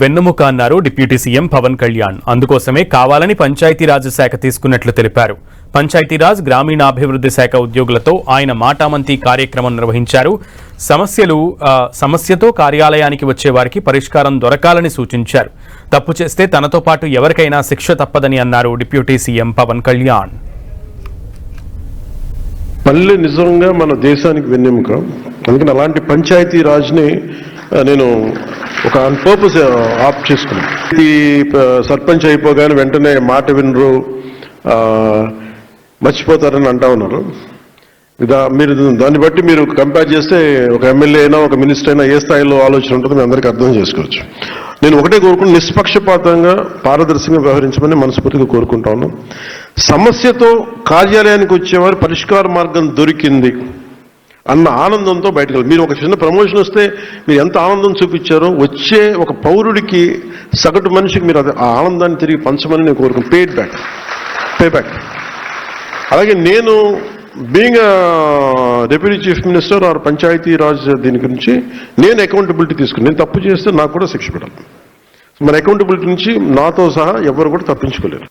వెన్నుముక అన్నారు deputy CM Pawan Kalyan. అందుకోసమే కావాలని పంచాయతీరాజ్ శాఖ తీసుకున్నట్లు తెలిపారు. పంచాయతీరాజ్ గ్రామీణాభివృద్ధి శాఖ ఉద్యోగులతో ఆయన మాటామంతి కార్యక్రమం నిర్వహించారు. సమస్యలు సమస్యతో కార్యాలయానికి వచ్చే వారికి పరిష్కారం దొరకాలని సూచించారు. తప్పు చేస్తే తనతో పాటు ఎవరికైనా శిక్ష తప్పదని అన్నారు డిప్యూటీ సీఎం పవన్ కళ్యాణ్. పల్లె నిజంగా మన దేశానికి వెన్నెముక. అందుకని అలాంటి పంచాయతీ రాజ్ని నేను ఒక ఆన్ పర్పస్ ఆప్ చేసుకున్నాను. ఈ సర్పంచ్ అయిపోగానే వెంటనే మాట వినరు మర్చిపోతారని అంటా ఉన్నారు. దా మీరు దాన్ని బట్టి మీరు కంపేర్ చేస్తే ఒక ఎమ్మెల్యే అయినా ఒక మినిస్టర్ అయినా ఏ స్థాయిలో ఆలోచన ఉంటుందో మీ అందరికీ అర్థం చేసుకోవచ్చు. నేను ఒకటే కోరుకుని నిష్పక్షపాతంగా పారదర్శకంగా వ్యవహరించమని మనస్ఫూర్తిగా కోరుకుంటా ఉన్నాను. సమస్యతో కార్యాలయానికి వచ్చేవారు పరిష్కార మార్గం దొరికింది. అన్న ఆనందంతో బయటకు మీరు ఒక చిన్న ప్రమోషన్ వస్తే మీరు ఎంత ఆనందం చూపించారో వచ్చే ఒక పౌరుడికి సగటు మనిషికి మీరు అది ఆ ఆనందాన్ని తిరిగి పంచమని నేను కోరుకున్నాను పేడ్ బ్యాక్ పే బ్యాక్ అలాగే నేను being deputy chief minister are panchayat raj దీని గురించి నేను అకౌంటబిలిటీ తీసుకుని నేను తప్పు చేస్తే నాకు కూడా శిక్ష పెట్టాలి మన అకౌంటబిలిటీ నుంచి నాతో సహా ఎవరు కూడా తప్పించుకోలేరు.